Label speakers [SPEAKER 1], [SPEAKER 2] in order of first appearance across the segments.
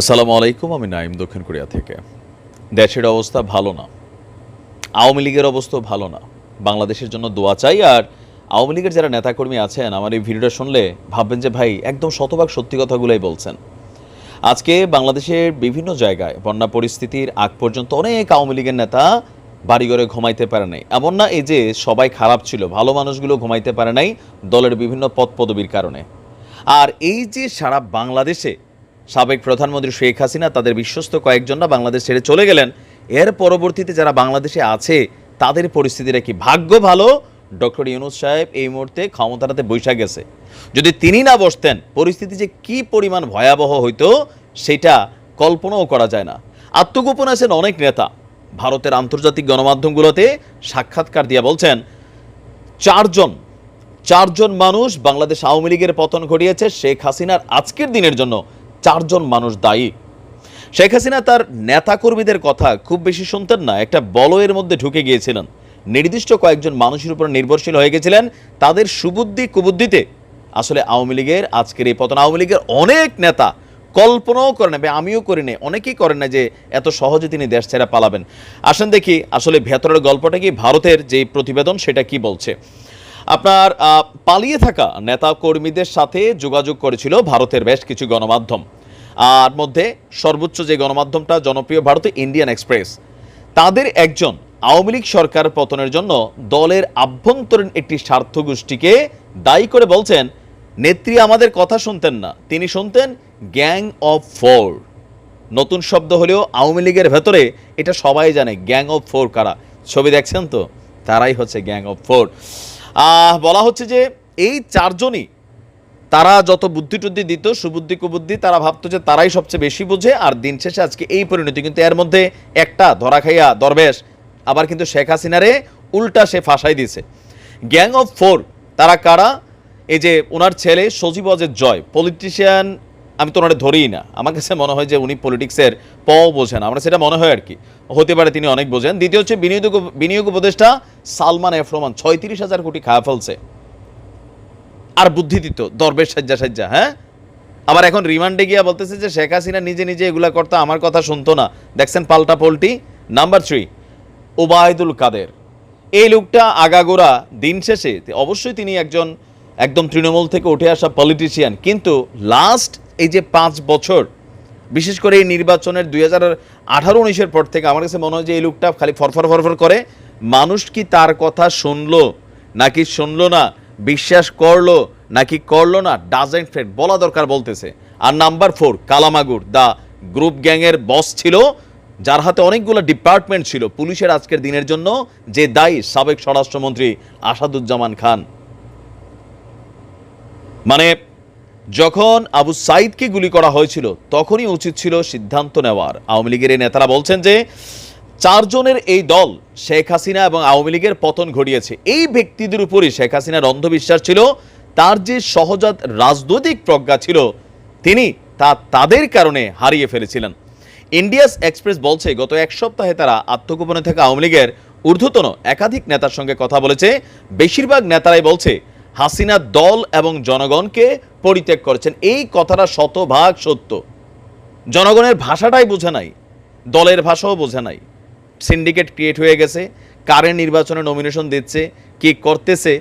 [SPEAKER 1] আসসালামু আলাইকুম, আমি নাইম দক্ষিণ কোরিয়া থেকে। দেশের অবস্থা ভালো না। আওয়ামী লীগের অবস্থাও ভালো না। বাংলাদেশের জন্য দোয়া চাই, আর আওয়ামী লীগের যারা নেতাকর্মী আছেন, আমার এই ভিডিওটা শুনলে ভাববেন যে, ভাই, একদম শতভাগ সত্যি কথাগুলোই বলছেন। আজকে বাংলাদেশের বিভিন্ন জায়গায় বন্যা পরিস্থিতির আগ পর্যন্ত অনেক আওয়ামী লীগের নেতা বাড়িঘরে ঘুমাইতে পারে নাই। এমন না, এই যে সবাই খারাপ ছিল, ভালো মানুষগুলো ঘুমাইতে পারে নাই দলের বিভিন্ন পদ পদবীর কারণে। আর এই যে সারা বাংলাদেশে সাবেক প্রধানমন্ত্রী শেখ হাসিনা, তাদের বিশ্বস্ত কয়েকজনরা বাংলাদেশ ছেড়ে চলে গেলেন। এর পরবর্তীতে যারা বাংলাদেশে আছে, তাদের পরিস্থিতিটা কি? ভাগ্য ভালো? ডক্টর ইউনুস সাহেব এই মুহূর্তে ক্ষমতাটাতে বৈশা গেছে। যদি তিনি না বসতেন, পরিস্থিতি যে কি পরিমাণ ভয়াবহ হইতো, সেটা কল্পনাও করা যায় না। আত্মগোপন আছেন অনেক নেতা। ভারতের আন্তর্জাতিক গণমাধ্যমগুলোতে সাক্ষাৎকার দিয়ে বলছেন, চারজন চারজন মানুষ বাংলাদেশ আওয়ামী লীগের পতন ঘটিয়েছে শেখ হাসিনার আজকের দিনের জন্য। চারজন মানুষ দায়ী। শেখ হাসিনা তার নেতাকর্মীদের কথা খুব বেশি শুনতেন না, একটা বলয়ের মধ্যে ঢুকে গিয়েছিলেন। নির্দিষ্ট কয়েকজন মানুষের উপর নির্ভরশীল হয়ে গেছিলেন তাদের সুবুদ্ধি কুবুদ্ধিতে। আসলে আওয়ামী লীগের, আজকের এই পতন, আওয়ামী লীগের অনেক নেতা কল্পনাও করে না বা আমিও করি না অনেকেই করেন না যে এত সহজে তিনি দেশ ছেড়ে পালাবেন। আসেন দেখি, আসলে ভেতরের গল্পটা কি, ভারতের যে প্রতিবেদন সেটা কি বলছে। আপনার পালিয়ে থাকা নেতা কর্মীদের সাথে যোগাযোগ করেছিল ভারতের বেশ কিছু গণমাধ্যম। আর মধ্যে সর্বোচ্চ যে গণমাধ্যমটা জনপ্রিয় ভারতে ইন্ডিয়ান এক্সপ্রেস, তাদের একজন আওয়ামী লীগ সরকার পতনের জন্য দলের আভ্যন্তরীণ একটি স্বার্থ গোষ্ঠীকে দায়ী করে বলছেন, নেত্রী, আমাদের কথা শুনতেন না। তিনি শুনতেন গ্যাং অফ ফোর। নতুন শব্দ হলেও আওয়ামী লীগের ভেতরে এটা সবাই জানে, গ্যাং অফ ফোর কারা? ছবি দেখছেন তো? তারাই হচ্ছে গ্যাং অফ ফোর। বলা হচ্ছে যে এই চারজনই তারা যত বুদ্ধি টুদ্ধি দিত, সুবুদ্ধি কুবুদ্ধি, তারা ভাবতো যে তারাই সবচেয়ে বেশি বোঝে। আর দিন শেষে আজকে এই পরিণতি কিন্তু এর মধ্যে একটা, ধরা খাইয়া দরবেশ। আবার কিন্তু শেখ হাসিনারে উল্টা সে ফাঁসাই দিয়েছে। গ্যাং অফ ফোর তারা কারা? এই যে ওনার ছেলে সজীব অজের জয়। পলিটিশিয়ান আমি তো ওনারে ধরিই না। আমার কাছে মনে হয় যে উনি পলিটিক্সের প বোঝেন আমরা সেটা মনে হয় আর কি। হতে পারে তিনি অনেক বোঝেন। দ্বিতীয় হচ্ছে বিনিয়োগ বিনিয়োগ উপদেষ্টা সালমান এফ রহমান ছয়ত্রিশ হাজার কোটি খাওয়া ফেলছে। আর বুদ্ধি দিত, দরবেশ সাজ্জা সাজ্জা হ্যাঁ? আবার এখন রিমান্ডে গিয়া বলতেছে যে শেখ হাসিনা নিজে নিজে এগুলা করতো, আমার কথা শুনতো না। দেখছেন পাল্টা poultry? Number three Obaidul Quader. এই লোকটা আগাগোড়া দিন শেষে, অবশ্যই তিনি একজন একদম তৃণমূল থেকে উঠে আসা পলিটিশিয়ান কিন্তু লাস্ট এই যে পাঁচ বছর, বিশেষ করে এই নির্বাচনের দুই হাজার আঠারো উনিশের পর থেকে আমার কাছে মনে হয় যে এই লোকটা খালি ফরফর ফরফর করে, মানুষ কি তার কথা শুনলো, নাকি শুনলো না? বিশ্বাস করল নাকি করল না? ডাজেন্ট ফ্রেড বলা দরকার বলতেছে। আর নাম্বার ফোর কালামাগুর দা গ্রুপ গ্যাংয়ের বস ছিল, যার হাতে অনেকগুলো ডিপার্টমেন্ট ছিল। পুলিশের আজকের দিনের জন্য যে দায়ী সাবেক স্বরাষ্ট্রমন্ত্রী আসাদুজ্জামান খান। মানে যখন আবু সাইদকে গুলি করা হয়েছিল, তখনই উচিত ছিল সিদ্ধান্ত নেওয়ার। আওয়ামী লীগের এই নেতারা বলছেন যে চারজনের এই দল শেখ হাসিনা এবং আওয়ামী লীগের পতন ঘটিয়েছে। এই ব্যক্তিদের উপরই শেখ হাসিনার অন্ধবিশ্বাস ছিল, তার যে সহজাত রাজনৈতিক প্রজ্ঞা ছিল, তিনি তা তাদের কারণে হারিয়ে ফেলেছিলেন। ইন্ডিয়াস এক্সপ্রেস বলছে, গত এক সপ্তাহে তারা আত্মগোপনে থাকা আওয়ামী লীগের ঊর্ধ্বতন একাধিক নেতার সঙ্গে কথা বলেছে। বেশিরভাগ নেতারাই বলছে, হাসিনা দল এবং জনগণকে পরিত্যাগ করেছেন। এই কথাটা শতভাগ সত্য। জনগণের ভাষাটাই বোঝে নাই, দলের ভাষাও বোঝে নাই। সিন্ডিকেট ক্রিয়েট হয়ে গেছে, কারে নির্বাচনে নমিনেশন দিচ্ছে, কি করতেছে,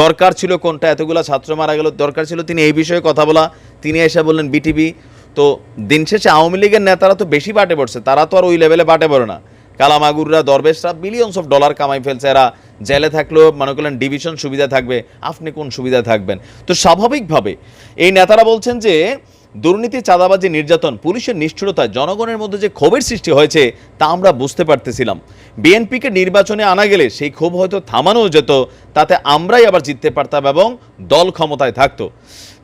[SPEAKER 1] দরকার ছিল কোনটা, এতগুলা ছাত্র মারা গেল, দরকার ছিল তিনি এই বিষয়ে কথা বলা, তিনি এসে বললেন বিটিভি তো দিন শেষে আওয়ামী লীগের নেতারা তো বেশি বাটে পড়ছে, তারা তো আর ওই লেভেলে বাটে পড়ে না। কালামাগুররা, দরবেশরা বিলিয়নস অফ ডলার কামাই ফেলছে এরা, জেলে থাকলেও মনে করলেন ডিভিশন সুবিধা থাকবে, আপনি কোন সুবিধা থাকবেন? তো স্বাভাবিকভাবে এই নেতারা বলছেন যে দুর্নীতি, চাঁদাবাজি, নির্যাতন, পুলিশের নিষ্ঠুরতায় জনগণের মধ্যে যে ক্ষোভের সৃষ্টি হয়েছে, তা আমরা বুঝতে পারতেছিলাম। বিএনপিকে নির্বাচনে আনা গেলে সেই ক্ষোভ হয়তো থামানো যেত, তাতে আমরাই আবার জিততে পারতাম এবং দল ক্ষমতায় থাকতো।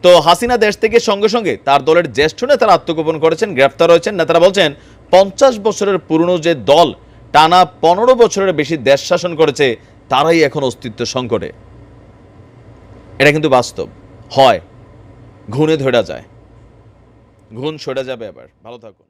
[SPEAKER 1] তো হাসিনা দেশ থেকে সঙ্গে সঙ্গে তার দলের জ্যেষ্ঠ নেতারা আত্মগোপন করেছেন, গ্রেফতার হয়েছেন। নেতারা বলছেন, পঞ্চাশ বছরের পুরনো যে দল, টানা পনেরো বছরের বেশি দেশ শাসন করেছে, তারাই এখন অস্তিত্ব সংকটে। এটা কিন্তু বাস্তব। হয়, ঘুণে ধরা যায়। ঘুণ সরে যাবে আবার। ভালো থাকুন।